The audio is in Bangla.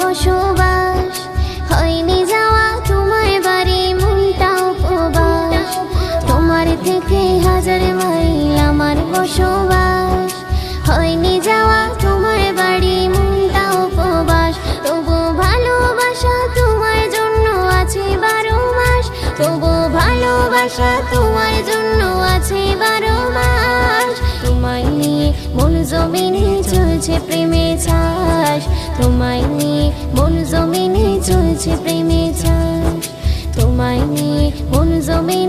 বসবাস। হয়নি যাওয়া তোমার বাড়ি মনটা উপবাস তোমার থেকে হাজার মাইল আমার বসবাস। হয়নি যাওয়া তোমার বাড়ি মনটা উপবাস তবু ভালোবাসা তোমার জন্য আছে বারো মাস। তবু ভালোবাসা তোমার জন্য আছে বারো মাস। তোমায় নিয়ে মন জমিনে চলছে প্রেমে চাষ। তোমায় নিয়ে মন জমিনে চলছে প্রেমে চাষ। তোমায় নিয়ে মন জমিনে